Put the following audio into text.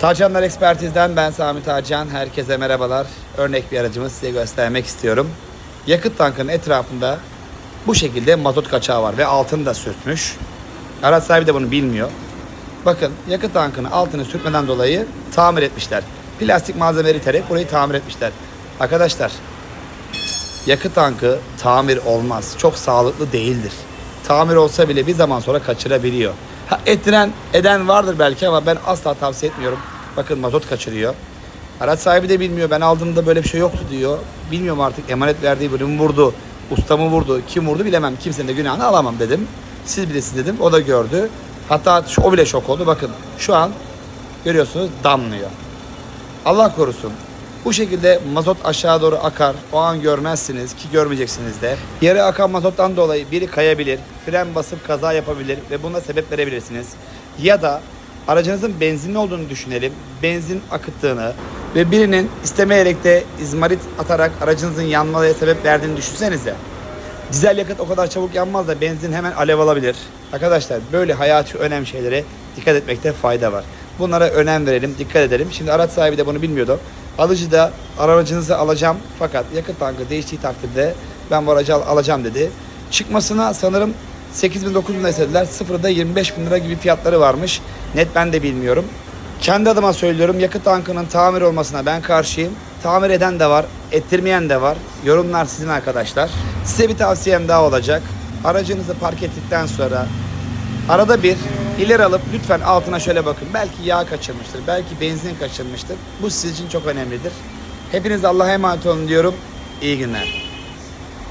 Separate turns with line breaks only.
Tarcanlar Ekspertiz'den ben Sami Tarcan. Herkese merhabalar. Örnek bir aracımı size göstermek istiyorum. Yakıt tankının etrafında bu şekilde mazot kaçağı var ve altını da sürtmüş. Araç sahibi de bunu bilmiyor. Bakın yakıt tankının altını sürtmeden dolayı tamir etmişler. Plastik malzeme iterek burayı tamir etmişler. Arkadaşlar yakıt tankı tamir olmaz. Çok sağlıklı değildir. Tamir olsa bile bir zaman sonra kaçırabiliyor. Ha, ettiren eden vardır belki ama ben asla tavsiye etmiyorum. Bakın mazot kaçırıyor. Araç sahibi de bilmiyor. Ben aldığımda böyle bir şey yoktu diyor. Bilmiyorum artık emanet verdiği bölümü vurdu. Ustamı vurdu. Kim vurdu bilemem. Kimsenin de günahını alamam dedim. Siz bilesiniz dedim. O da gördü. Hatta o bile şok oldu. Bakın şu an görüyorsunuz damlıyor. Allah korusun. Bu şekilde mazot aşağı doğru akar. O an görmezsiniz ki görmeyeceksiniz de. Yere akan mazottan dolayı biri kayabilir, fren basıp kaza yapabilir ve buna sebep verebilirsiniz. Ya da aracınızın benzinli olduğunu düşünelim. Benzin akıttığını ve birinin istemeyerek de izmarit atarak aracınızın yanmalıya sebep verdiğini düşünsenize. Dizel yakıt o kadar çabuk yanmaz da benzin hemen alev alabilir. Arkadaşlar böyle hayati önemli şeylere dikkat etmekte fayda var. Bunlara önem verelim, dikkat edelim. Şimdi araç sahibi de bunu bilmiyordu. Alıcı da aracınızı alacağım fakat yakıt tankı değiştiği takdirde ben bu aracı al- alacağım dedi. Çıkmasına sanırım 8 bin 9 bin istediler. Sıfırda 25 bin lira gibi fiyatları varmış. Net ben de bilmiyorum. Kendi adıma söylüyorum yakıt tankının tamir olmasına ben karşıyım. Tamir eden de var, ettirmeyen de var. Yorumlar sizin arkadaşlar. Size bir tavsiyem daha olacak. Aracınızı park ettikten sonra arada bir ileri alıp lütfen altına şöyle bakın. Belki yağ kaçırmıştır, belki benzin kaçırmıştır. Bu sizin için çok önemlidir. Hepiniz Allah'a emanet olun diyorum. İyi günler.